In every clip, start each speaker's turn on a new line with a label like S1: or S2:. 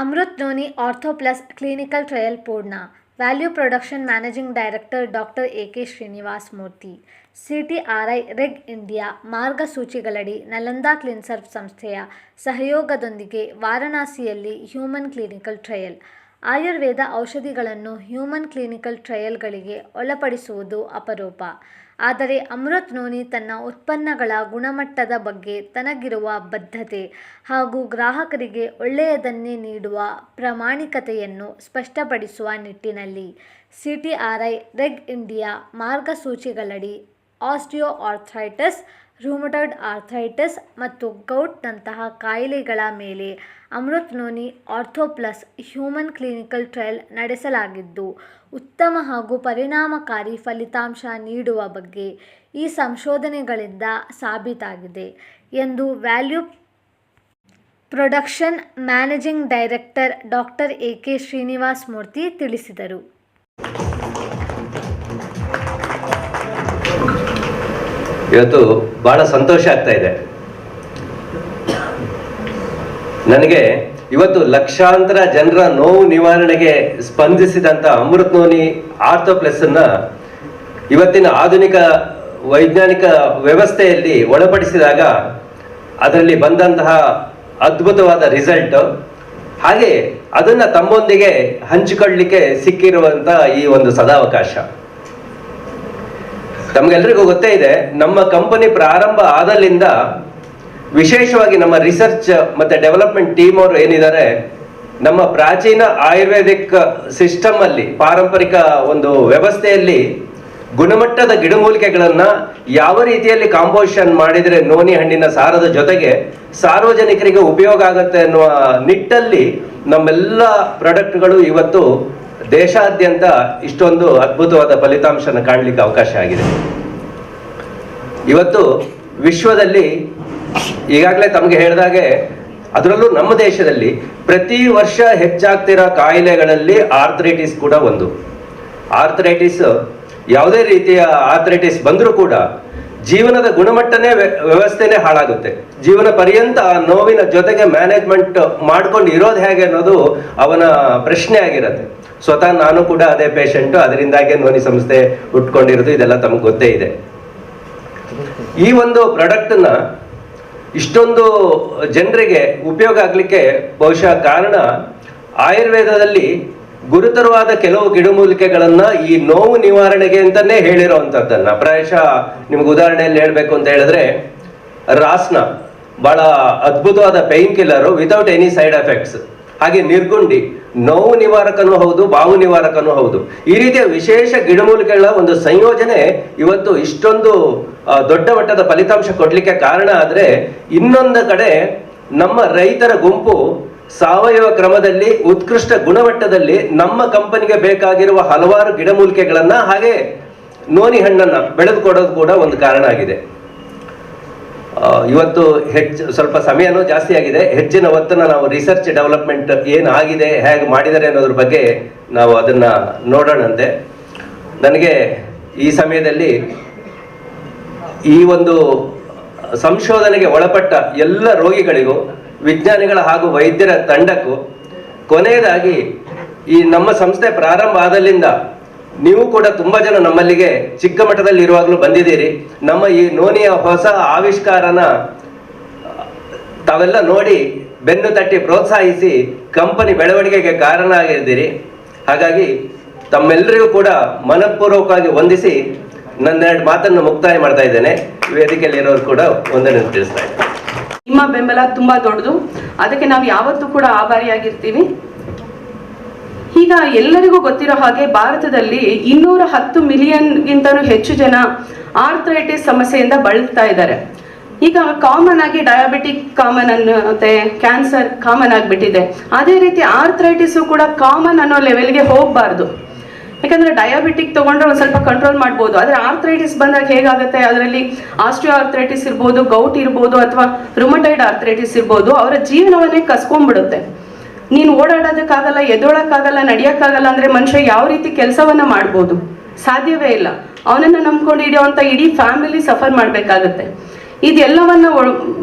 S1: Amrit noni ortho plus clinical trial ಪೂರ್ಣ. Value production managing director doctor A K Srinivas Murthy. C T R I Reg India, ಮಾರ್ಗಸೂಚಿಗಳಡಿ Nalanda ಕ್ಲಿನ್ಸರ್ವ್ ಸಂಸ್ಥೆಯ ಸಹಯೋಗದೊಂದಿಗೆ ವಾರಣಾಸಿಯಲ್ಲಿ human clinical trial. Ayurveda ಔಷಧಿಗಳನ್ನು human clinical ಟ್ರಯಲ್ಗಳಿಗೆ ಒಳಪಡಿಸುವುದು ಅಪರೂಪ. ಆದರೆ Amrit noni ತನ್ನ ಉತ್ಪನ್ನಗಳ ಗುಣಮಟ್ಟದ ಬಗ್ಗೆ ತನಗಿರುವ ಬದ್ಧತೆ ಹಾಗೂ ಗ್ರಾಹಕರಿಗೆ ಒಳ್ಳೆಯದನ್ನೇ ನೀಡುವ ಪ್ರಾಮಾಣಿಕತೆಯನ್ನು ಸ್ಪಷ್ಟಪಡಿಸುವ ನಿಟ್ಟಿನಲ್ಲಿ ಸಿಟಿಆರ್ಐ, ರೆಗ್ ಇಂಡಿಯಾ ಮಾರ್ಗಸೂಚಿಗಳಡಿ ಆಸ್ಟಿಯೋ ಆರ್ಥ್ರೈಟಿಸ್ ರೂಮಟಾಯ್ಡ್ ಆರ್ಥ್ರೈಟಿಸ್ ಮತ್ತು ಗೌಟ್ನಂತಹ ಕಾಯಿಲೆಗಳ ಮೇಲೆ Amrit noni orthoplus human clinical trial ನಡೆಸಲಾಗಿದ್ದು, ಉತ್ತಮ ಹಾಗೂ ಪರಿಣಾಮಕಾರಿ ಫಲಿತಾಂಶ ನೀಡುವ ಬಗ್ಗೆ ಈ ಸಂಶೋಧನೆಗಳಿಂದ ಸಾಬೀತಾಗಿದೆ ಎಂದು value production managing director doctor A K Srinivas Murthy ತಿಳಿಸಿದರು.
S2: ಇವತ್ತು ಬಹಳ ಸಂತೋಷ ಆಗ್ತಾ ಇದೆ. ನನಗೆ ಇವತ್ತು ಲಕ್ಷಾಂತರ ಜನರ ನೋವು ನಿವಾರಣೆಗೆ ಸ್ಪಂದಿಸಿದಂತ ಅಮೃತ್ ನೋನಿ ಆರ್ಥೋ ಪ್ಲಸ್ ಅನ್ನ ಇವತ್ತಿನ ಆಧುನಿಕ ವೈಜ್ಞಾನಿಕ ವ್ಯವಸ್ಥೆಯಲ್ಲಿ ಒಳಪಡಿಸಿದಾಗ ಅದರಲ್ಲಿ ಬಂದಂತಹ ಅದ್ಭುತವಾದ ರಿಸಲ್ಟ್. ಹಾಗೆ ಅದನ್ನ ತಮ್ಮೊಂದಿಗೆ ಹಂಚಿಕೊಳ್ಳಲಿಕ್ಕೆ ಸಿಕ್ಕಿರುವಂತ ಈ ಒಂದು ಸದಾವಕಾಶ. ತಮಗೆಲ್ರಿಗೂ ಗೊತ್ತೇ ಇದೆ, ನಮ್ಮ ಕಂಪನಿ ಪ್ರಾರಂಭ ಆದಲ್ಲಿಂದ ವಿಶೇಷವಾಗಿ ನಮ್ಮ ರಿಸರ್ಚ್ ಮತ್ತೆ ಡೆವಲಪ್ಮೆಂಟ್ ಟೀಮ್ ಅವರು ಏನಿದ್ದಾರೆ, ನಮ್ಮ ಪ್ರಾಚೀನ ಆಯುರ್ವೇದಿಕ್ ಸಿಸ್ಟಮ್ ಅಲ್ಲಿ, ಪಾರಂಪರಿಕ ಒಂದು ವ್ಯವಸ್ಥೆಯಲ್ಲಿ ಗುಣಮಟ್ಟದ ಗಿಡಮೂಲಿಕೆಗಳನ್ನ ಯಾವ ರೀತಿಯಲ್ಲಿ ಕಾಂಪೋಸಿಷನ್ ಮಾಡಿದ್ರೆ ನೋನಿ ಹಣ್ಣಿನ ಸಾರದ ಜೊತೆಗೆ ಸಾರ್ವಜನಿಕರಿಗೆ ಉಪಯೋಗ ಆಗುತ್ತೆ ಅನ್ನುವ ನಿಟ್ಟಲ್ಲಿ ನಮ್ಮೆಲ್ಲ ಪ್ರಾಡಕ್ಟ್ಗಳು ಇವತ್ತು ದೇಶಾದ್ಯಂತ ಇಷ್ಟೊಂದು ಅದ್ಭುತವಾದ ಫಲಿತಾಂಶನ ಕಾಣಲಿಕ್ಕೆ ಅವಕಾಶ ಆಗಿದೆ. ಇವತ್ತು ವಿಶ್ವದಲ್ಲಿ ಈಗಾಗಲೇ ತಮಗೆ ಹೇಳಿದಾಗೆ, ಅದರಲ್ಲೂ ನಮ್ಮ ದೇಶದಲ್ಲಿ ಪ್ರತಿ ವರ್ಷ ಹೆಚ್ಚಾಗ್ತಿರೋ ಕಾಯಿಲೆಗಳಲ್ಲಿ ಆರ್ಥ್ರೈಟಿಸ್ ಕೂಡ ಒಂದು. ಆರ್ಥ್ರೈಟಿಸ್, ಯಾವುದೇ ರೀತಿಯ ಆರ್ಥ್ರೈಟಿಸ್ ಬಂದರೂ ಕೂಡ ಜೀವನದ ಗುಣಮಟ್ಟನೇ ವ್ಯವಸ್ಥೆನೆ ಹಾಳಾಗುತ್ತೆ. ಜೀವನ ಪರ್ಯಂತ ಆ ನೋವಿನ ಜೊತೆಗೆ ಮ್ಯಾನೇಜ್ಮೆಂಟ್ ಮಾಡ್ಕೊಂಡು ಇರೋದು ಹೇಗೆ ಅನ್ನೋದು ಅವನ ಪ್ರಶ್ನೆ ಆಗಿರುತ್ತೆ. ಸ್ವತಃ ನಾನು ಕೂಡ ಅದೇ ಪೇಷಂಟ್, ಅದರಿಂದಾಗೆ ನೋನಿ ಸಂಸ್ಥೆ ಉಟ್ಕೊಂಡಿರೋದು ಇದೆಲ್ಲ ತಮಗೆ ಗೊತ್ತೇ ಇದೆ. ಈ ಒಂದು ಪ್ರಾಡಕ್ಟ್ನ ಇಷ್ಟೊಂದು ಜನರಿಗೆ ಉಪಯೋಗ ಆಗಲಿಕ್ಕೆ ಬಹುಶಃ ಕಾರಣ ಆಯುರ್ವೇದದಲ್ಲಿ ಗುರುತರವಾದ ಕೆಲವು ಗಿಡಮೂಲಿಕೆಗಳನ್ನ ಈ ನೋವು ನಿವಾರಣೆಗೆ ಅಂತಾನೆ ಹೇಳಿರೋವಂಥದ್ದನ್ನ ಪ್ರಾಯಶಃ ನಿಮ್ಗೆ ಉದಾಹರಣೆಯಲ್ಲಿ ಹೇಳ್ಬೇಕು ಅಂತ ಹೇಳಿದ್ರೆ, ರಾಸ್ನ ಬಹಳ ಅದ್ಭುತವಾದ pain killer without any side effects ಹಾಗೆ ನಿರ್ಗುಂಡಿ ನೋವು ನಿವಾರಕನೂ ಹೌದು, ಬಾವು ನಿವಾರಕನೂ ಹೌದು. ಈ ರೀತಿಯ ವಿಶೇಷ ಗಿಡಮೂಲಿಕೆಗಳ ಒಂದು ಸಂಯೋಜನೆ ಇವತ್ತು ಇಷ್ಟೊಂದು ದೊಡ್ಡ ಮಟ್ಟದ ಫಲಿತಾಂಶ ಕೊಡಲಿಕ್ಕೆ ಕಾರಣ ಆದ್ರೆ ಇನ್ನೊಂದು ಕಡೆ ನಮ್ಮ ರೈತರ ಗುಂಪು ಸಾವಯವ ಕ್ರಮದಲ್ಲಿ, ಉತ್ಕೃಷ್ಟ ಗುಣಮಟ್ಟದಲ್ಲಿ ನಮ್ಮ ಕಂಪನಿಗೆ ಬೇಕಾಗಿರುವ ಹಲವಾರು ಗಿಡಮೂಲಿಕೆಗಳನ್ನು ಹಾಗೆ ನೋನಿ ಹಣ್ಣನ್ನು ಬೆಳೆದುಕೊಡೋದು ಕೂಡ ಒಂದು ಕಾರಣ ಆಗಿದೆ. ಇವತ್ತು ಹೆಚ್ಚು ಸ್ವಲ್ಪ ಸಮಯನೂ ಜಾಸ್ತಿ ಆಗಿದೆ. ಹೆಚ್ಚಿನ ಒತ್ತನ್ನು ನಾವು ರಿಸರ್ಚ್ ಡೆವಲಪ್ಮೆಂಟ್ ಏನಾಗಿದೆ ಹೇಗೆ ಮಾಡಿದ್ದಾರೆ ಅನ್ನೋದ್ರ ಬಗ್ಗೆ ನಾವು ಅದನ್ನ ನೋಡೋಣಂತೆ. ನನಗೆ ಈ ಸಮಯದಲ್ಲಿ ಈ ಒಂದು ಸಂಶೋಧನೆಗೆ ಒಳಪಟ್ಟ ಎಲ್ಲ ರೋಗಿಗಳಿಗೂ, ವಿಜ್ಞಾನಿಗಳ ಹಾಗೂ ವೈದ್ಯರ ತಂಡಕ್ಕೂ ಕೊನೆಯದಾಗಿ ಈ ನಮ್ಮ ಸಂಸ್ಥೆ ಪ್ರಾರಂಭ ಆದಲ್ಲಿಂದ ನೀವು ಕೂಡ ತುಂಬಾ ಜನ ನಮ್ಮಲ್ಲಿಗೆ ಚಿಕ್ಕ ಮಟ್ಟದಲ್ಲಿ ಇರುವಾಗಲೂ ಬಂದಿದ್ದೀರಿ. ನಮ್ಮ ಈ ನೋನಿಯ ಹೊಸ ಆವಿಷ್ಕಾರನ, ತಾವೆಲ್ಲ ನೋಡಿ ಬೆನ್ನು ತಟ್ಟಿ ಪ್ರೋತ್ಸಾಹಿಸಿ ಕಂಪನಿ ಬೆಳವಣಿಗೆಗೆ ಕಾರಣ ಆಗಿದ್ದೀರಿ ಹಾಗಾಗಿ ತಮ್ಮೆಲ್ಲರಿಗೂ ಕೂಡ ಮನಪೂರ್ವಕವಾಗಿ ವಂದಿಸಿ ನನ್ನೆರಡು ಮಾತನ್ನು ಮುಕ್ತಾಯ ಮಾಡ್ತಾ ಇದ್ದೇನೆ. ವೇದಿಕೆಯಲ್ಲಿರೋರು ಕೂಡ ಒಂದನ್ನು ತಿಳಿಸ್ತಾ ಇದ್ದೇನೆ
S3: ನಿಮ್ಮ ಬೆಂಬಲ ತುಂಬಾ ದೊಡ್ಡದು. ಅದಕ್ಕೆ ನಾವು ಯಾವತ್ತೂ ಕೂಡ ಆಭಾರಿಯಾಗಿರ್ತೀವಿ. ಈಗ ಎಲ್ಲರಿಗೂ ಗೊತ್ತಿರೋ ಹಾಗೆ ಭಾರತದಲ್ಲಿ ಇನ್ನೂರ ಹತ್ತು ಮಿಲಿಯನ್ಗಿಂತಲೂ ಹೆಚ್ಚು ಜನ ಆರ್ಥ್ರೈಟಿಸ್ ಸಮಸ್ಯೆಯಿಂದ ಬಳಲ್ತಾ ಇದ್ದಾರೆ. ಈಗ ಕಾಮನ್ ಆಗಿ ಡಯಾಬಿಟಿಕ್ ಕಾಮನ್ ಅನ್ನತ್ತೆ ಕ್ಯಾನ್ಸರ್ ಕಾಮನ್ ಆಗಿಬಿಟ್ಟಿದೆ. ಅದೇ ರೀತಿ ಆರ್ಥ್ರೈಟಿಸ್ ಕೂಡ ಕಾಮನ್ ಅನ್ನೋ ಲೆವೆಲ್ಗೆ ಹೋಗಬಾರ್ದು. ಯಾಕಂದ್ರೆ ಡಯಾಬಿಟಿಕ್ ತಗೊಂಡ್ರೆ ಒಂದು ಸ್ವಲ್ಪ ಕಂಟ್ರೋಲ್ ಮಾಡ್ಬೋದು. ಆದ್ರೆ ಆರ್ಥ್ರೈಟಿಸ್ ಬಂದಾಗ ಹೇಗಾಗುತ್ತೆ? ಅದರಲ್ಲಿ ಆಸ್ಟ್ರಿಯೋ ಆರ್ಥ್ರೈಟಿಸ್ ಇರ್ಬೋದು ಗೌಟ್ ಇರ್ಬೋದು, ಅಥವಾ ರುಮಟೈಡ್ ಆರ್ಥ್ರೈಟಿಸ್ ಇರ್ಬೋದು, ಅವರ ಜೀವನವನ್ನೇ ಕಸ್ಕೊಂಡ್ಬಿಡುತ್ತೆ. ನೀನು ಓಡಾಡೋದಕ್ಕಾಗಲ್ಲ ಎದೊಳಕ್ಕಾಗಲ್ಲ ನಡೆಯೋಕ್ಕಾಗಲ್ಲ ಅಂದರೆ ಮನುಷ್ಯ ಯಾವ ರೀತಿ ಕೆಲಸವನ್ನು ಮಾಡ್ಬೋದು? ಸಾಧ್ಯವೇ ಇಲ್ಲ. ಅವನನ್ನು ನಂಬ್ಕೊಂಡು ಹಿಡಿಯೋವಂಥ ಇಡೀ ಫ್ಯಾಮಿಲಿ ಸಫರ್ ಮಾಡಬೇಕಾಗತ್ತೆ. ಇದೆಲ್ಲವನ್ನ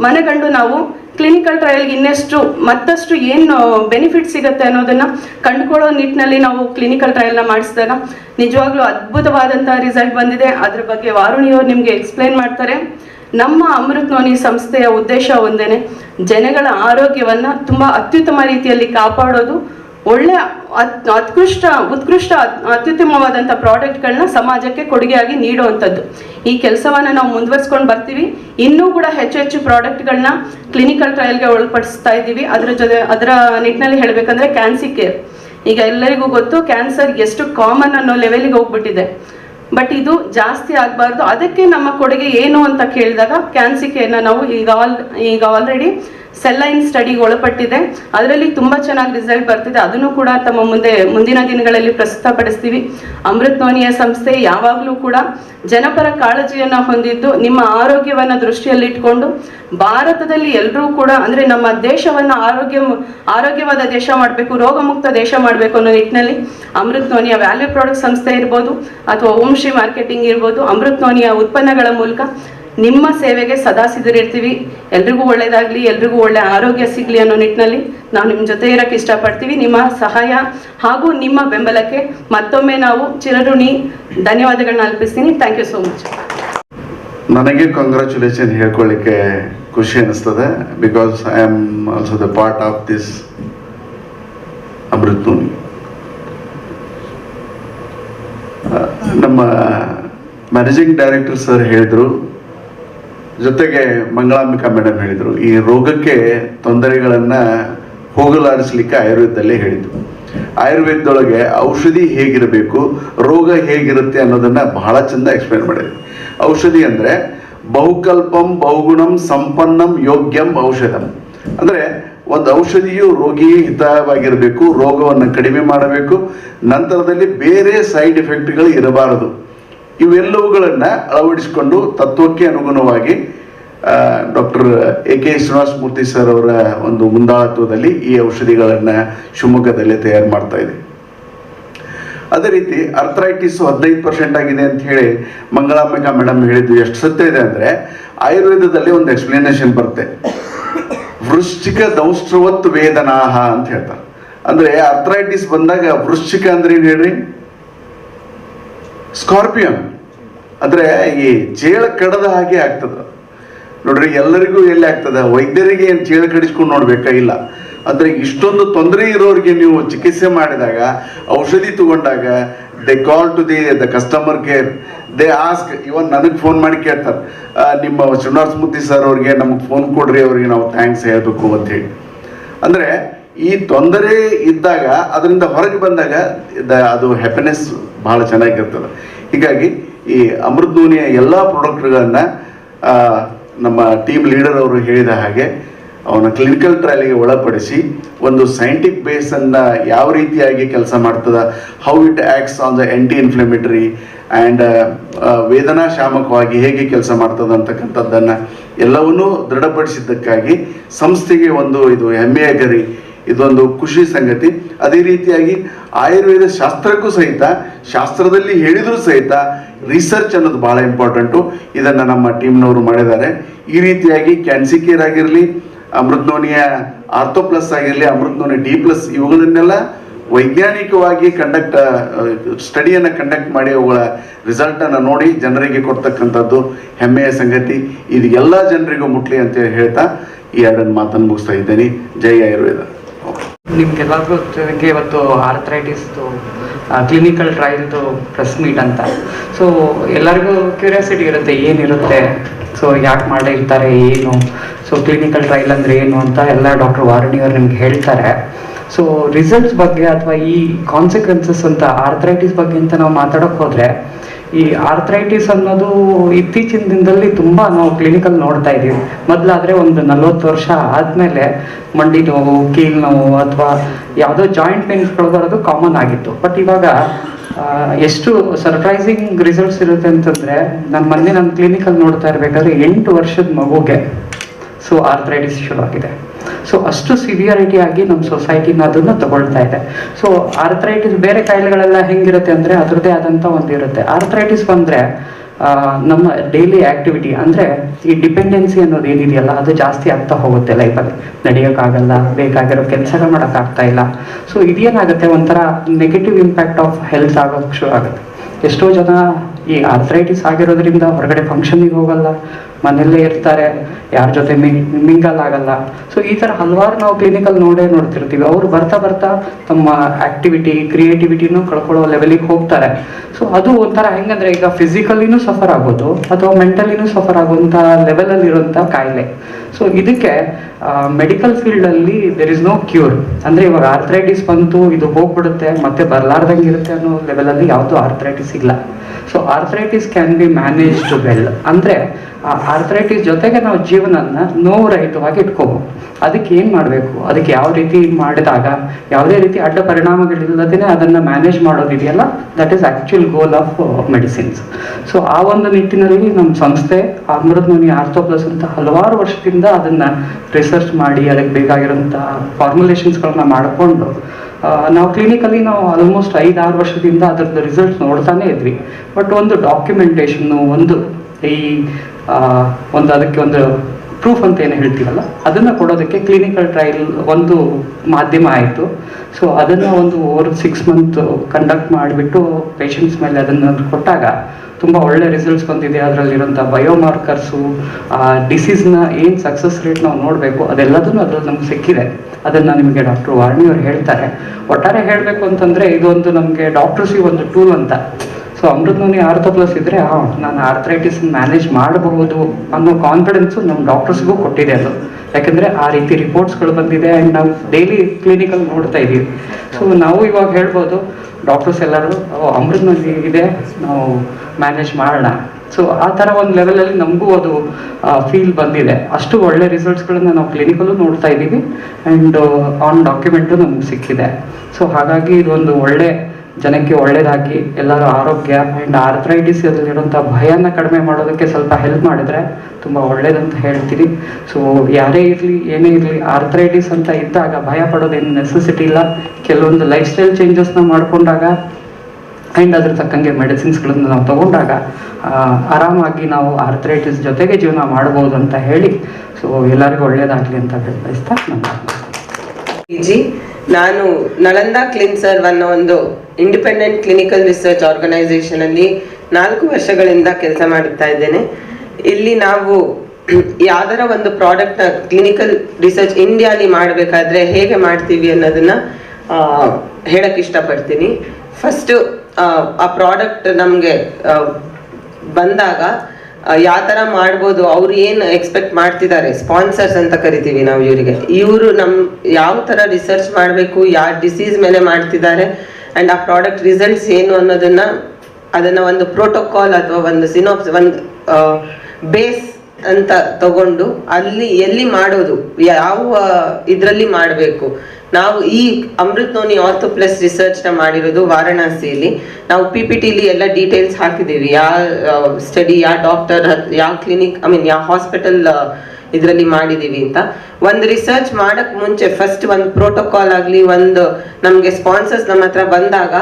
S3: ಮನಗಂಡು ನಾವು ಕ್ಲಿನಿಕಲ್ ಟ್ರಯಲ್ಗೆ ಇನ್ನೆಷ್ಟು, ಮತ್ತಷ್ಟು ಏನು ಬೆನಿಫಿಟ್ ಸಿಗುತ್ತೆ ಅನ್ನೋದನ್ನು ಕಂಡುಕೊಳ್ಳೋ ನಿಟ್ಟಿನಲ್ಲಿ ನಾವು ಕ್ಲಿನಿಕಲ್ ಟ್ರಯಲ್ನ ಮಾಡಿಸಿದಾಗ ನಿಜವಾಗ್ಲೂ ಅದ್ಭುತವಾದಂಥ ರಿಸಲ್ಟ್ ಬಂದಿದೆ. ಅದ್ರ ಬಗ್ಗೆ ವಾರುಣಿಯವರು ನಿಮಗೆ ಎಕ್ಸ್ಪ್ಲೈನ್ ಮಾಡ್ತಾರೆ. ನಮ್ಮ ಅಮೃತ್ ನೋನಿ ಸಂಸ್ಥೆಯ ಉದ್ದೇಶ ಒಂದೇನೆ, ಜನಗಳ ಆರೋಗ್ಯವನ್ನ ತುಂಬಾ ಅತ್ಯುತ್ತಮ ರೀತಿಯಲ್ಲಿ ಕಾಪಾಡೋದು, ಒಳ್ಳೆ ಅತ್- ಉತ್ಕೃಷ್ಟ ಉತ್ಕೃಷ್ಟ ಅತ್- ಅತ್ಯುತ್ತಮವಾದಂಥ ಪ್ರಾಡಕ್ಟ್ಗಳನ್ನ ಸಮಾಜಕ್ಕೆ ಕೊಡುಗೆಯಾಗಿ ನೀಡುವಂಥದ್ದು. ಈ ಕೆಲಸವನ್ನ ನಾವು ಮುಂದುವರ್ಸ್ಕೊಂಡು ಬರ್ತೀವಿ. ಇನ್ನೂ ಕೂಡ ಹೆಚ್ಚು ಹೆಚ್ಚು ಪ್ರಾಡಕ್ಟ್ಗಳನ್ನ ಕ್ಲಿನಿಕಲ್ ಟ್ರಯಲ್ಗೆ ಒಳಪಡಿಸ್ತಾ ಇದ್ದೀವಿ. ಅದರ ಜೊತೆ, ಅದರ ನಿಟ್ಟಿನಲ್ಲಿ ಹೇಳಬೇಕಂದ್ರೆ ಕ್ಯಾನ್ಸಿ ಕೇರ್. ಈಗ ಎಲ್ಲರಿಗೂ ಗೊತ್ತು, ಕ್ಯಾನ್ಸರ್ ಎಷ್ಟು ಕಾಮನ್ ಅನ್ನೋ ಲೆವೆಲಿಗೆ ಹೋಗ್ಬಿಟ್ಟಿದೆ. ಬಟ್ ಇದು ಜಾಸ್ತಿ ಆಗಬಾರ್ದು. ಅದಕ್ಕೆ ನಮ್ಮ ಕೊಡುಗೆ ಏನು ಅಂತ ಕೇಳಿದಾಗ, ಕ್ಯಾನ್ಸಿಕೆಯನ್ನು ನಾವು ಈಗ ಆಲ್ ಈಗ ಆಲ್ರೆಡಿ ಸೆಲ್ಲೈನ್ ಸ್ಟಡಿಗೆ ಒಳಪಟ್ಟಿದೆ. ಅದರಲ್ಲಿ ತುಂಬ ಚೆನ್ನಾಗಿ ರಿಸಲ್ಟ್ ಬರ್ತಿದೆ. ಅದನ್ನು ಕೂಡ ತಮ್ಮ ಮುಂದೆ, ಮುಂದಿನ ದಿನಗಳಲ್ಲಿ ಪ್ರಸ್ತುತಪಡಿಸ್ತೀವಿ. ಅಮೃತ್ ನೋನಿಯ ಸಂಸ್ಥೆ ಯಾವಾಗಲೂ ಕೂಡ ಜನಪರ ಕಾಳಜಿಯನ್ನು ಹೊಂದಿದ್ದು, ನಿಮ್ಮ ಆರೋಗ್ಯವನ್ನು ದೃಷ್ಟಿಯಲ್ಲಿಟ್ಕೊಂಡು, ಭಾರತದಲ್ಲಿ ಎಲ್ಲರೂ ಕೂಡ ಅಂದರೆ ನಮ್ಮ ದೇಶವನ್ನು ಆರೋಗ್ಯ, ಆರೋಗ್ಯವಾದ ದೇಶ ಮಾಡಬೇಕು, ರೋಗಮುಕ್ತ ದೇಶ ಮಾಡಬೇಕು ಅನ್ನೋ ನಿಟ್ಟಿನಲ್ಲಿ ಅಮೃತ್ ನೋನಿಯ ವ್ಯಾಲ್ಯೂ ಪ್ರಾಡಕ್ಟ್ ಸಂಸ್ಥೆ ಇರ್ಬೋದು, ಅಥವಾ ಓಂ ಶ್ರೀ ಮಾರ್ಕೆಟಿಂಗ್ ಇರ್ಬೋದು, ಅಮೃತ್ ನೋನಿಯ ಉತ್ಪನ್ನಗಳ ಮೂಲಕ ನಿಮ್ಮ ಸೇವೆಗೆ ಸದಾ ಸಿದ್ಧರಿರ್ತೀವಿ. ಎಲ್ರಿಗೂ ಒಳ್ಳೇದಾಗ್ಲಿ, ಎಲ್ರಿಗೂ ಒಳ್ಳೆ ಆರೋಗ್ಯ ಸಿಗ್ಲಿ ಅನ್ನೋ ನಿಟ್ಟಿನಲ್ಲಿ ನಾವು ನಿಮ್ಮ ಜೊತೆ ಇರಕ್ಕೆ ಇಷ್ಟಪಡ್ತೀವಿ. ನಿಮ್ಮ ಸಹಾಯ ಹಾಗೂ ನಿಮ್ಮ ಬೆಂಬಲಕ್ಕೆ ಮತ್ತೊಮ್ಮೆ ನಾವು ಚಿರಋಣಿ ಧನ್ಯವಾದಗಳನ್ನ ಅಲ್ಪಿಸ್ತೀನಿ ಥ್ಯಾಂಕ್ ಯು ಸೋ ಮಚ್
S4: ನನಗೆ ಕಂಗ್ರ್ಯಾಚುಲೇಷನ್ ಹೇಳ್ಕೊಳ್ಳಿಕ್ಕೆ ಖುಷಿ ಅನಿಸ್ತದೆ because I am also the part of this Amrit ನಮ್ಮ ಮ್ಯಾನೇಜಿಂಗ್ ಡೈರೆಕ್ಟರ್ ಸರ್ ಹೇಳಿದ್ರು ಜೊತೆಗೆ ಮಂಗಳಾಂಬಿಕಾ ಮೇಡಮ್ ಹೇಳಿದರು, ಈ ರೋಗಕ್ಕೆ ತೊಂದರೆಗಳನ್ನು ಹೋಗಲಾಡಿಸ್ಲಿಕ್ಕೆ ಆಯುರ್ವೇದದಲ್ಲೇ ಹೇಳಿದ್ರು. ಆಯುರ್ವೇದದೊಳಗೆ ಔಷಧಿ ಹೇಗಿರಬೇಕು, ರೋಗ ಹೇಗಿರುತ್ತೆ ಅನ್ನೋದನ್ನ ಬಹಳ ಚಂದ ಎಕ್ಸ್ಪ್ಲೇನ್ ಮಾಡಿದ್ರು. ಔಷಧಿ ಅಂದ್ರೆ ಬಹುಕಲ್ಪಂ, ಬಹುಗುಣಂ, ಸಂಪನ್ನಂ, ಯೋಗ್ಯಂ, ಔಷಧಂ. ಅಂದ್ರೆ ಒಂದು ಔಷಧಿಯು ರೋಗಿಗೆ ಹಿತವಾಗಿರಬೇಕು, ರೋಗವನ್ನು ಕಡಿಮೆ ಮಾಡಬೇಕು, ನಂತರದಲ್ಲಿ ಬೇರೆ ಸೈಡ್ ಎಫೆಕ್ಟ್ಗಳು ಇರಬಾರದು. ಇವೆಲ್ಲವುಗಳನ್ನ ಅಳವಡಿಸಿಕೊಂಡು ತತ್ವಕ್ಕೆ ಅನುಗುಣವಾಗಿ doctor A K Murthy sir ಅವರ ಒಂದು ಮುಂದಾಳತ್ವದಲ್ಲಿ ಈ ಔಷಧಿಗಳನ್ನ ಶಿವಮೊಗ್ಗದಲ್ಲೇ ತಯಾರು ಮಾಡ್ತಾ ಇದೆ. ಅದೇ ರೀತಿ ಅರ್ಥರೈಟಿಸ್ ಹದಿನೈದು ಪರ್ಸೆಂಟ್ ಆಗಿದೆ ಅಂತ ಹೇಳಿ ಮಂಗಳಾಂಬಿಕಾ ಮೇಡಮ್ ಹೇಳಿದ್ದು ಎಷ್ಟು ಸತ್ಯ ಇದೆ ಅಂದ್ರೆ ಆಯುರ್ವೇದದಲ್ಲಿ ಒಂದು ಎಕ್ಸ್ಪ್ಲನೇಷನ್ ಬರುತ್ತೆ. ವೃಶ್ಚಿಕ ದೌಷ್ಟ್ರವತ್ ವೇದನಾಹ ಅಂತ ಹೇಳ್ತಾರೆ. ಅಂದ್ರೆ ಅರ್ಥರೈಟಿಸ್ ಬಂದಾಗ ವೃಶ್ಚಿಕ ಅಂದ್ರೆ ಏನು ಹೇಳ್ರಿ? ಸ್ಕಾರ್ಪಿಯನ್. ಅಂದ್ರೆ ಈ ಚೇಳ ಕಡದ ಹಾಗೆ ಆಗ್ತದೆ. ನೋಡ್ರಿ, ಎಲ್ಲರಿಗೂ ಎಲ್ಲಿ ಆಗ್ತದೆ? ವೈದ್ಯರಿಗೆ ಏನು ಚೇಳ ಕಡಿಸ್ಕೊಂಡು ನೋಡ್ಬೇಕಾ? ಇಲ್ಲ. ಅಂದ್ರೆ ಇಷ್ಟೊಂದು ತೊಂದರೆ ಇರೋರಿಗೆ ನೀವು ಚಿಕಿತ್ಸೆ ಮಾಡಿದಾಗ, ಔಷಧಿ ತಗೊಂಡಾಗ they call to the the customer care they ask even ನನಗೆ ಫೋನ್ ಮಾಡಿ ಕೇಳ್ತಾರೆ. ನಿಮ್ಮ ಶ್ರೀನಿವಾಸ ಮೂರ್ತಿ ಸರ್ ಅವ್ರಿಗೆ ನಮ್ಗೆ ಫೋನ್ ಕೊಡ್ರಿ, ಅವ್ರಿಗೆ ನಾವು ಥ್ಯಾಂಕ್ಸ್ ಹೇಳಬೇಕು ಅಂತ ಹೇಳಿ. ಅಂದ್ರೆ ಈ ತೊಂದರೆ ಇದ್ದಾಗ, ಅದರಿಂದ ಹೊರಗೆ ಬಂದಾಗ ಅದು ಹ್ಯಾಪಿನೆಸ್ ಬಹಳ ಚೆನ್ನಾಗಿರ್ತದೆ. ಹೀಗಾಗಿ ಈ ಅಮೃತ್ ಧೋನಿಯ ಎಲ್ಲ ಪ್ರಾಡಕ್ಟ್ಗಳನ್ನು ನಮ್ಮ ಟೀಮ್ ಲೀಡರ್ ಅವರು ಹೇಳಿದ ಹಾಗೆ, ಅವನ ಕ್ಲಿನಿಕಲ್ ಟ್ರಯಲ್ಗೆ ಒಳಪಡಿಸಿ, ಒಂದು ಸೈಂಟಿಫಿಕ್ ಬೇಸನ್ನು ಯಾವ ರೀತಿಯಾಗಿ ಕೆಲಸ ಮಾಡ್ತದ how it acts on the anti inflammatory and Vedana ಶಾಮಕವಾಗಿ ಹೇಗೆ ಕೆಲಸ ಮಾಡ್ತದೆ ಅಂತಕ್ಕಂಥದ್ದನ್ನು ಎಲ್ಲವನ್ನೂ ದೃಢಪಡಿಸಿದ್ದಕ್ಕಾಗಿ ಸಂಸ್ಥೆಗೆ ಒಂದು ಇದು ಹೆಮ್ಮೆಯ ಗರಿ. ಇದೊಂದು ಖುಷಿ ಸಂಗತಿ. ಅದೇ ರೀತಿಯಾಗಿ ಆಯುರ್ವೇದ ಶಾಸ್ತ್ರಕ್ಕೂ ಸಹಿತ, ಶಾಸ್ತ್ರದಲ್ಲಿ ಹೇಳಿದ್ರು ಸಹಿತ ರಿಸರ್ಚ್ ಅನ್ನೋದು ಬಹಳ ಇಂಪಾರ್ಟೆಂಟು ಇದನ್ನು ನಮ್ಮ ಟೀಮ್ನವರು ಮಾಡಿದ್ದಾರೆ. ಈ ರೀತಿಯಾಗಿ ಕ್ಯಾನ್ಸಿಕೇರ್ ಆಗಿರಲಿ ಅಮೃತ್ನೋನಿಯ ಆರ್ಥೋ ಪ್ಲಸ್ ಆಗಿರಲಿ ಅಮೃತ್ನೋನಿ ಡಿ ಪ್ಲಸ್ ಇವುಗಳನ್ನೆಲ್ಲ ವೈಜ್ಞಾನಿಕವಾಗಿ ಕಂಡಕ್ಟ್ ಸ್ಟಡಿಯನ್ನು ಕಂಡಕ್ಟ್ ಮಾಡಿ ಅವುಗಳ ರಿಸಲ್ಟನ್ನು ನೋಡಿ ಜನರಿಗೆ ಕೊಡ್ತಕ್ಕಂಥದ್ದು ಹೆಮ್ಮೆಯ ಸಂಗತಿ. ಇದು ಎಲ್ಲ ಜನರಿಗೂ ಮುಟ್ಲಿ ಅಂತೇಳಿ ಹೇಳ್ತಾ ಈ ಎರಡನ್ನು ಮಾತನ್ನು ಮುಗಿಸ್ತಾ ಇದ್ದೇನೆ. ಜೈ ಆಯುರ್ವೇದ.
S5: ನಿಮ್ಗೆಲ್ಲರಿಗೂ ನನಗೆ ಇವತ್ತು ಆರ್ಥ್ರೈಟಿಸ್ದು ಕ್ಲಿನಿಕಲ್ ಟ್ರಯಲ್ದು ಪ್ರೆಸ್ ಮೀಟ್ ಅಂತ. ಸೊ ಎಲ್ಲರಿಗೂ ಕ್ಯೂರಿಯಾಸಿಟಿ ಇರುತ್ತೆ, ಏನಿರುತ್ತೆ? ಸೊ ಯಾಕೆ ಮಾಡಿರ್ತಾರೆ ಏನು? ಸೊ ಕ್ಲಿನಿಕಲ್ ಟ್ರಯಲ್ ಅಂದರೆ ಏನು ಅಂತ ಎಲ್ಲ ಡಾಕ್ಟರ್ ವಾರಣಿಯವರು ನಿಮ್ಗೆ ಹೇಳ್ತಾರೆ. ಸೊ ರಿಸಲ್ಟ್ಸ್ ಬಗ್ಗೆ ಅಥವಾ ಈ ಕಾನ್ಸಿಕ್ವೆನ್ಸಸ್ ಅಂತ ಆರ್ಥ್ರೈಟಿಸ್ ಬಗ್ಗೆ ಅಂತ ನಾವು ಮಾತಾಡೋಕೆ ಹೋದರೆ ಈ ಆರ್ಥ್ರೈಟಿಸ್ ಅನ್ನೋದು ಇತ್ತೀಚಿನ ದಿನದಲ್ಲಿ ತುಂಬ ನಾವು ಕ್ಲಿನಿಕಲ್ ನೋಡ್ತಾ ಇದ್ದೀವಿ. ಮೊದಲಾದರೆ ಒಂದು ನಲ್ವತ್ತು ವರ್ಷ ಆದಮೇಲೆ ಮಂಡಿ ನೋವು, ಕೀಲ್ ನೋವು ಅಥವಾ ಯಾವುದೋ ಜಾಯಿಂಟ್ ಪೇನ್ಸ್ಗಳು ಬರೋದು ಕಾಮನ್ ಆಗಿತ್ತು. ಬಟ್ ಇವಾಗ ಎಷ್ಟು ಸರ್ಪ್ರೈಸಿಂಗ್ ರಿಸಲ್ಟ್ಸ್ ಇರುತ್ತೆ ಅಂತಂದರೆ ನನ್ನ ಮೊನ್ನೆ ನನ್ನ ಕ್ಲಿನಿಕಲ್ಲಿ ನೋಡ್ತಾ ಇರಬೇಕಾದ್ರೆ ಎಂಟು ವರ್ಷದ ಮಗುಗೆ ಸೊ ಆರ್ಥ್ರೈಟಿಸ್ ಶುರುವಾಗಿದೆ. ಸೊ ಅಷ್ಟು ಸಿವಿಯಾರಿಟಿ ಆಗಿ ನಮ್ಮ ಸೊಸೈಟಿನ ಅದನ್ನು ತಗೊಳ್ತಾ ಇದೆ. ಸೊ ಆರ್ಥರೈಟಿಸ್ ಬೇರೆ ಕಾಯಿಲೆಗಳೆಲ್ಲ ಹೆಂಗಿರುತ್ತೆ ಅಂದರೆ ಅದರದ್ದೇ ಆದಂಥ ಒಂದು ಇರುತ್ತೆ ಆರ್ಥರೈಟಿಸ್ ಬಂದರೆ ನಮ್ಮ ಡೈಲಿ ಆಕ್ಟಿವಿಟಿ ಅಂದರೆ ಈ ಡಿಪೆಂಡೆನ್ಸಿ ಅನ್ನೋದು ಏನಿದೆಯಲ್ಲ, ಅದು ಜಾಸ್ತಿ ಆಗ್ತಾ ಹೋಗುತ್ತೆ ಲೈಫಲ್ಲಿ ನಡೆಯೋಕ್ಕಾಗಲ್ಲ, ಬೇಕಾಗಿರೋ ಕೆಲಸಗಳು ಮಾಡೋಕ್ಕಾಗ್ತಾ ಇಲ್ಲ. ಸೊ ಇದೇನಾಗುತ್ತೆ? ಒಂಥರ ನೆಗೆಟಿವ್ ಇಂಪ್ಯಾಕ್ಟ್ ಆಫ್ ಹೆಲ್ತ್ ಆಗೋಕ್ಕೆ ಶುರು ಆಗುತ್ತೆ. ಎಷ್ಟೋ ಜನ ಈ ಆರ್ಥರೈಟಿಸ್ ಆಗಿರೋದ್ರಿಂದ ಹೊರಗಡೆ ಫಂಕ್ಷನಿಗೆ ಹೋಗಲ್ಲ ಮನೆಯಲ್ಲೇ ಇರ್ತಾರೆ, ಯಾರ ಜೊತೆ ಮಿಂಗ್ ಮಿಂಗಲ್ ಆಗಲ್ಲ. ಸೊ ಈ ಥರ ಹಲವಾರು ನಾವು ಕ್ಲಿನಿಕಲ್ ನೋಡೇ ನೋಡ್ತಿರ್ತೀವಿ. ಅವರು ಬರ್ತಾ ಬರ್ತಾ ತಮ್ಮ ಆಕ್ಟಿವಿಟಿ ಕ್ರಿಯೇಟಿವಿಟಿನೂ ಕಳ್ಕೊಳ್ಳೋ ಲೆವೆಲಿಗೆ ಹೋಗ್ತಾರೆ. ಸೊ ಅದು ಒಂಥರ ಹೆಂಗಂದ್ರೆ ಈಗ ಫಿಸಿಕಲಿನೂ ಸಫರ್ ಆಗೋದು ಅಥವಾ ಮೆಂಟಲಿನೂ ಸಫರ್ ಆಗುವಂಥ ಲೆವೆಲಲ್ಲಿ ಇರುವಂಥ ಕಾಯಿಲೆ. ಸೊ ಇದಕ್ಕೆ ಮೆಡಿಕಲ್ ಫೀಲ್ಡಲ್ಲಿ ದೇರ್ ಇಸ್ ನೋ ಕ್ಯೂರ್ ಅಂದ್ರೆ ಇವಾಗ ಆರ್ಥರೈಟಿಸ್ ಬಂತು, ಇದು ಹೋಗ್ಬಿಡುತ್ತೆ, ಮತ್ತೆ ಬರ್ಲಾರ್ದಂಗೆ ಇರುತ್ತೆ ಅನ್ನೋ ಲೆವೆಲಲ್ಲಿ ಯಾವುದು ಆರ್ಥರೈಟಿಸ್ ಇಲ್ಲ. So arthritis can be managed well ಅಂದರೆ, ಆ ಆರ್ಥರೈಟಿಸ್ ಜೊತೆಗೆ ನಾವು ಜೀವನನ ನೋವು ರಹಿತವಾಗಿ ಇಟ್ಕೋಬಹುದು. ಅದಕ್ಕೆ ಏನು ಮಾಡಬೇಕು? ಅದಕ್ಕೆ ಯಾವ ರೀತಿ ಮಾಡಿದಾಗ, ಯಾವುದೇ ರೀತಿ ಅಡ್ಡ ಪರಿಣಾಮಗಳಿಲ್ಲದೇ ಅದನ್ನು manage ಮಾಡೋದಿದೆಯಲ್ಲ that is actual goal of medicines so ಆ ಒಂದು ನಿಟ್ಟಿನಲ್ಲಿ ನಮ್ಮ ಸಂಸ್ಥೆ ಅಮೃತಮಣಿ ಆರ್ಥೋಪ್ಲಸ್ ಅಂತ ಹಲವಾರು ವರ್ಷದಿಂದ ಅದನ್ನು ರಿಸರ್ಚ್ ಮಾಡಿ, ಅದಕ್ಕೆ ಬೇಕಾಗಿರೋಂಥ ಫಾರ್ಮುಲೇಷನ್ಸ್ಗಳನ್ನ ಮಾಡಿಕೊಂಡು ನಾವು ಕ್ಲಿನಿಕಲಿ ನಾವು ಆಲ್ಮೋಸ್ಟ್ ಐದು ಆರು ವರ್ಷದಿಂದ ಅದರದ್ದು ರಿಸಲ್ಟ್ಸ್ ನೋಡ್ತಾನೆ ಇದ್ವಿ. ಬಟ್ ಒಂದು ಡಾಕ್ಯುಮೆಂಟೇಷನ್ನು ಒಂದು ಈ ಒಂದು ಅದಕ್ಕೆ ಒಂದು ಪ್ರೂಫ್ ಅಂತ ಏನು ಹೇಳ್ತೀವಲ್ಲ, ಅದನ್ನು ಕೊಡೋದಕ್ಕೆ ಕ್ಲಿನಿಕಲ್ ಟ್ರಯಲ್ ಒಂದು ಮಾಧ್ಯಮ ಆಯಿತು. ಸೊ ಅದನ್ನು ಒಂದು ಓವರ್ ಸಿಕ್ಸ್ ಮಂತ್ ಕಂಡಕ್ಟ್ ಮಾಡಿಬಿಟ್ಟು ಪೇಷಂಟ್ಸ್ ಮೇಲೆ ಅದನ್ನು ಕೊಟ್ಟಾಗ ತುಂಬ ಒಳ್ಳೆ ರಿಸಲ್ಟ್ಸ್ ಬಂದಿದೆ. ಅದರಲ್ಲಿರೋಂಥ ಬಯೋಮಾರ್ಕರ್ಸು ಆ ಡಿಸೀಸ್ನ ಏನು ಸಕ್ಸಸ್ ರೇಟ್ ನಾವು ನೋಡಬೇಕು, ಅದೆಲ್ಲದನ್ನು ಅದ್ರಲ್ಲಿ ನಮ್ಗೆ ಸಿಕ್ಕಿದೆ. ಅದನ್ನು ನಿಮಗೆ ಡಾಕ್ಟರ್ ವಾರ್ಣಿಯವರು ಹೇಳ್ತಾರೆ. ಒಟ್ಟಾರೆ ಹೇಳಬೇಕು ಅಂತಂದರೆ, ಇದೊಂದು ನಮಗೆ ಡಾಕ್ಟರ್ಸಿಗೆ ಒಂದು ಟೂಲ್ ಅಂತ. ಸೊ ಅಮೃತನೋನಿ ಆರ್ಥೋ ಪ್ಲಸ್ ಇದ್ರೆ ನಾನು ಆರ್ಥ್ರೈಟಿಸ್ ಮ್ಯಾನೇಜ್ ಮಾಡಬಹುದು ಅನ್ನೋ ಕಾನ್ಫಿಡೆನ್ಸು ನಮ್ಮ ಡಾಕ್ಟರ್ಸ್ಗೂ ಕೊಟ್ಟಿದೆ ಅದು. ಯಾಕಂದ್ರೆ ಆ ರೀತಿ ರಿಪೋರ್ಟ್ಸ್ಗಳು ಬಂದಿದೆ ಆ್ಯಂಡ್ ನಾವು ಡೈಲಿ ಕ್ಲಿನಿಕಲ್ಲಿ ನೋಡ್ತಾ ಇದ್ದೀವಿ. ಸೊ ನಾವು ಇವಾಗ ಹೇಳ್ಬೋದು ಡಾಕ್ಟರ್ಸ್ ಎಲ್ಲರೂ ಅಮೃತನಲ್ಲಿ ಇದೆ, ನಾವು ಮ್ಯಾನೇಜ್ ಮಾಡೋಣ. ಸೊ ಆ ಥರ ಒಂದು ಲೆವೆಲಲ್ಲಿ ನಮಗೂ ಅದು ಫೀಲ್ ಬಂದಿದೆ. ಅಷ್ಟು ಒಳ್ಳೆ ರಿಸಲ್ಟ್ಸ್ಗಳನ್ನು ನಾವು ಕ್ಲಿನಿಕಲ್ಲೂ ನೋಡ್ತಾ ಇದ್ದೀವಿ ಅಂಡ್ ಆನ್ ಡಾಕ್ಯುಮೆಂಟು ನಮ್ಗೆ ಸಿಕ್ಕಿದೆ. ಸೊ ಹಾಗಾಗಿ ಇದೊಂದು ಒಳ್ಳೆ ಜನಕ್ಕೆ ಒಳ್ಳೇದಾಗಿ ಎಲ್ಲರ ಆರೋಗ್ಯ ಆ್ಯಂಡ್ ಆರ್ಥ್ರೈಟಿಸ್ ಇರುವಂಥ ಭಯನ ಕಡಿಮೆ ಮಾಡೋದಕ್ಕೆ ಸ್ವಲ್ಪ ಹೆಲ್ಪ್ ಮಾಡಿದ್ರೆ ತುಂಬ ಒಳ್ಳೇದಂತ ಹೇಳ್ತೀನಿ. ಸೊ ಯಾರೇ ಇರಲಿ, ಏನೇ ಇರಲಿ ಆರ್ಥ್ರೈಟಿಸ್ ಅಂತ ಇದ್ದಾಗ ಭಯ ಪಡೋದೇನು ನೆಸೆಸಿಟಿ ಇಲ್ಲ. ಕೆಲವೊಂದು ಲೈಫ್ ಸ್ಟೈಲ್ ಚೇಂಜಸ್ನ ಮಾಡಿಕೊಂಡಾಗ ಆ್ಯಂಡ್ ಅದ್ರ ತಕ್ಕಂಗೆ ಮೆಡಿಸಿನ್ಸ್ಗಳನ್ನು ನಾವು ತಗೊಂಡಾಗ ಆರಾಮಾಗಿ ನಾವು ಆರ್ಥ್ರೈಟಿಸ್ ಜೊತೆಗೆ ಜೀವನ ಮಾಡ್ಬೋದು ಅಂತ ಹೇಳಿ. ಸೊ ಎಲ್ಲರಿಗೂ ಒಳ್ಳೇದಾಗಲಿ ಅಂತ ಬಯಸ್ತಾ ನನ್ನ
S6: ಜಿ ನಾನು ನಳಂದ ಕ್ಲಿನ್ಸರ್ ಅನ್ನೋ ಒಂದು ಇಂಡಿಪೆಂಡೆಂಟ್ ಕ್ಲಿನಿಕಲ್ ರಿಸರ್ಚ್ ಆರ್ಗನೈಸೇಷನ್ ಅಲ್ಲಿ ನಾಲ್ಕು ವರ್ಷಗಳಿಂದ ಕೆಲಸ ಮಾಡುತ್ತಾ ಇದ್ದೇನೆ. ಇಲ್ಲಿ ನಾವು ಯಾವ್ದಾರ ಒಂದು ಪ್ರಾಡಕ್ಟ್ ಕ್ಲಿನಿಕಲ್ ರಿಸರ್ಚ್ ಇಂಡಿಯಾಲಿ ಮಾಡಬೇಕಾದ್ರೆ ಹೇಗೆ ಮಾಡ್ತೀವಿ ಅನ್ನೋದನ್ನ ಹೇಳಕ್ ಇಷ್ಟಪಡ್ತೀನಿ. ಫಸ್ಟ್ ಆ ಪ್ರಾಡಕ್ಟ್ ನಮಗೆ ಬಂದಾಗ ಯಾವ ತರ ಮಾಡ್ಬೋದು, ಅವ್ರು ಏನು ಎಕ್ಸ್ಪೆಕ್ಟ್ ಮಾಡ್ತಿದ್ದಾರೆ ಸ್ಪಾನ್ಸರ್ಸ್ ಅಂತ ಕರಿತೀವಿ ನಾವು ಇವರಿಗೆ. ಇವರು ನಮ್, ಯಾವ ತರ ರಿಸರ್ಚ್ ಮಾಡಬೇಕು ಯಾವ ಡಿಸೀಸ್ ಮೇಲೆ ಮಾಡ್ತಿದ್ದಾರೆ ಅಂಡ್ ಆ ಪ್ರಾಡಕ್ಟ್ ರಿಸಲ್ಟ್ಸ್ ಏನು ಅನ್ನೋದನ್ನ, ಅದನ್ನ ಒಂದು ಪ್ರೋಟೋಕಾಲ್ ಅಥವಾ ಒಂದು ಸಿನೋಪ್ಸ್ ಒಂದು ಬೇಸ್ ಅಂತ ತಗೊಂಡು ಅಲ್ಲಿ ಎಲ್ಲಿ ಮಾಡೋದು? ಯಾವ ಇದರಲ್ಲಿ ಮಾಡಬೇಕು? ನಾವು ಈ ಅಮೃತ್ ನೋನಿ ಆರ್ಥೋ ಪ್ಲಸ್ ರಿಸರ್ಚ್ನ ಮಾಡಿರೋದು ವಾರಣಾಸಿಯಲ್ಲಿ. ನಾವು ಪಿ ಪಿ ಟಿಲಿ ಎಲ್ಲ ಡೀಟೇಲ್ಸ್ ಹಾಕಿದ್ದೀವಿ. ಯಾವ ಸ್ಟಡಿ ಯಾವ ಡಾಕ್ಟರ್ ಯಾವ ಕ್ಲಿನಿಕ್ ಐ ಮೀನ್ ಯಾವ ಹಾಸ್ಪಿಟಲ್ ಇದರಲ್ಲಿ ಮಾಡಿದೀವಿ ಅಂತ. ಒಂದು ರಿಸರ್ಚ್ ಮಾಡಕ್ ಮುಂಚೆ ಫಸ್ಟ್ ಒಂದು ಪ್ರೋಟೋಕಾಲ್ ಆಗಲಿ, ಒಂದು ನಮಗೆ ಸ್ಪಾನ್ಸರ್ಸ್ ನಮ್ಮ ಹತ್ರ ಬಂದಾಗ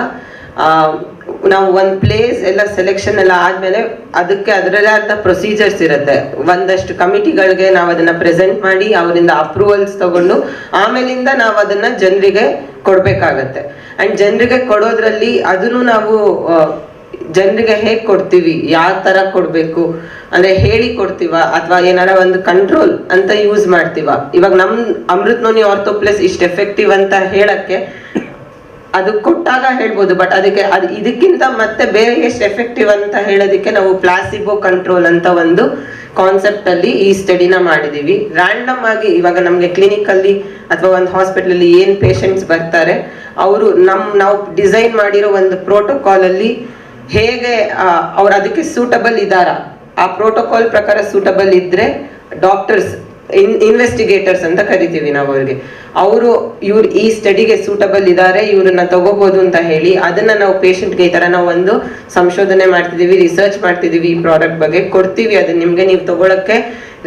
S6: ನಾವು ಒಂದು ಪ್ಲೇಸ್ ಎಲ್ಲ ಸೆಲೆಕ್ಷನ್ ಎಲ್ಲ ಆದ್ಮೇಲೆ ಅದಕ್ಕೆ ಅದರಲ್ಲೇ ಆದ ಪ್ರೊಸೀಜರ್ಸ್ ಇರುತ್ತೆ. ಒಂದಷ್ಟು ಕಮಿಟಿಗಳಿಗೆ ನಾವು ಅದನ್ನ ಪ್ರೆಸೆಂಟ್ ಮಾಡಿ ಅವರಿಂದ ಅಪ್ರೂವಲ್ಸ್ ತಗೊಂಡು ಆಮೇಲಿಂದ ನಾವು ಅದನ್ನ ಜನರಿಗೆ ಕೊಡ್ಬೇಕಾಗತ್ತೆ. ಅಂಡ್ ಜನರಿಗೆ ಕೊಡೋದ್ರಲ್ಲಿ ಅದನ್ನು ನಾವು ಜನರಿಗೆ ಹೇಗ್ ಕೊಡ್ತೀವಿ? ಯಾವ ತರ ಕೊಡ್ಬೇಕು? ಅಂದ್ರೆ ಹೇಳಿ ಕೊಡ್ತೀವ? ಅಥವಾ ಏನಾರ ಒಂದು ಕಂಟ್ರೋಲ್ ಅಂತ ಯೂಸ್ ಮಾಡ್ತೀವ? ಇವಾಗ ನಮ್ ಅಮೃತ್ ನೋನಿ ಆರ್ಥೋ ಇಷ್ಟ ಎಫೆಕ್ಟಿವ್ ಅಂತ ಹೇಳಕ್ಕೆ ಅದು ಕೊಟ್ಟಾಗ ಹೇಳ್ಬೋದು ಬಟ್ ಅದಕ್ಕೆ ಅದು ಇದಕ್ಕಿಂತ ಮತ್ತೆ ಬೇರೆ ಎಷ್ಟು ಎಫೆಕ್ಟಿವ್ ಅಂತ ಹೇಳೋದಕ್ಕೆ ನಾವು ಪ್ಲಾಸಿಬೋ ಕಂಟ್ರೋಲ್ ಅಂತ ಒಂದು ಕಾನ್ಸೆಪ್ಟ್ ಅಲ್ಲಿ ಈ ಸ್ಟಡಿನ ಮಾಡಿದೀವಿ. ರ್ಯಾಂಡಮ್ ಆಗಿ ಇವಾಗ ನಮ್ಗೆ ಕ್ಲಿನಿಕ್ ಅಲ್ಲಿ ಅಥವಾ ಒಂದು ಹಾಸ್ಪಿಟಲ್ ಅಲ್ಲಿ ಏನ್ ಪೇಷಂಟ್ಸ್ ಬರ್ತಾರೆ, ಅವರು ನಮ್, ನಾವು ಡಿಸೈನ್ ಮಾಡಿರೋ ಒಂದು ಪ್ರೋಟೋಕಾಲ್ ಅಲ್ಲಿ ಹೇಗೆ ಅವ್ರು ಅದಕ್ಕೆ ಸೂಟಬಲ್ ಇದಾರ ಆ ಪ್ರೋಟೋಕಾಲ್ ಪ್ರಕಾರ ಸೂಟಬಲ್ ಇದ್ರೆ ಡಾಕ್ಟರ್ಸ್ ಇನ್ ಇನ್ವೆಸ್ಟಿಗೇಟರ್ಸ್ ಅಂತ ಕರಿತೀವಿ ನಾವು ಅವ್ರಿಗೆ. ಅವರು ಇವ್ರು ಈ ಸ್ಟಡಿಗೆ ಸೂಟಬಲ್ ಇದ್ದಾರೆ ಇವ್ರನ್ನ ತಗೋಬಹುದು ಅಂತ ಹೇಳಿ ಅದನ್ನ ನಾವು ಪೇಷಂಟ್ಗೆ ಈ ತರ ನಾವು ಒಂದು ಸಂಶೋಧನೆ ಮಾಡ್ತಿದೀವಿ ರಿಸರ್ಚ್ ಮಾಡ್ತಿದೀವಿ ಈ ಪ್ರಾಡಕ್ಟ್ ಬಗ್ಗೆ, ಕೊಡ್ತೀವಿ ಅದನ್ನ ನಿಮ್ಗೆ ನೀವು ತಗೊಳಕ್ಕೆ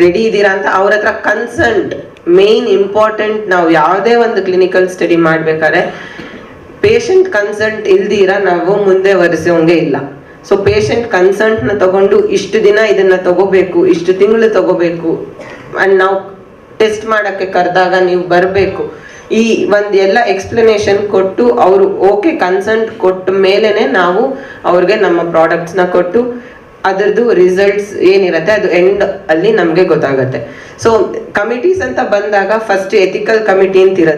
S6: ರೆಡಿ ಇದ್ದೀರಾ ಅಂತ ಅವ್ರ ಹತ್ರ ಕನ್ಸರ್ಂಟ್ ಮೇನ್ ಇಂಪಾರ್ಟೆಂಟ್ ನಾವು ಯಾವುದೇ ಒಂದು ಕ್ಲಿನಿಕಲ್ ಸ್ಟಡಿ ಮಾಡ್ಬೇಕಾದ್ರೆ ಪೇಷಂಟ್ ಕನ್ಸರ್ಂಟ್ ಇಲ್ದಿರ ನಾವು ಮುಂದೆ ಒರೆಸೋಂಗೆ ಇಲ್ಲ. ಸೊ ಪೇಷಂಟ್ ಕನ್ಸಂಟ್ನ ತಗೊಂಡು ಇಷ್ಟು ದಿನ ಇದನ್ನ ತಗೋಬೇಕು, ಇಷ್ಟು ತಿಂಗಳು ತಗೋಬೇಕು ನಾವು ಟೆಸ್ಟ್ ಮಾಡಕ್ಕೆ ಕರೆದಾಗ ನೀವು ಬರಬೇಕು. ಈ ಒಂದು ಎಲ್ಲ ಎಕ್ಸ್ಪ್ಲನೇಷನ್ ಕೊಟ್ಟು ಅವರು ಓಕೆ ಕನ್ಸಂಟ್ ಕೊಟ್ಟ ಮೇಲೆನೆ ನಾವು ಅವ್ರಿಗೆ ನಮ್ಮ ಪ್ರಾಡಕ್ಟ್ಸ್ನ ಕೊಟ್ಟು ಅದರದ್ದು ರಿಸಲ್ಟ್ಸ್ ಏನಿರುತ್ತೆ ಅದು ಎಂಡ್ ಅಲ್ಲಿ ನಮಗೆ ಗೊತ್ತಾಗುತ್ತೆ. ಸೊ ಕಮಿಟೀಸ್ ಅಂತ ಬಂದಾಗ ಫಸ್ಟ್ ಎಥಿಕಲ್ ಕಮಿಟಿ ಅಂತ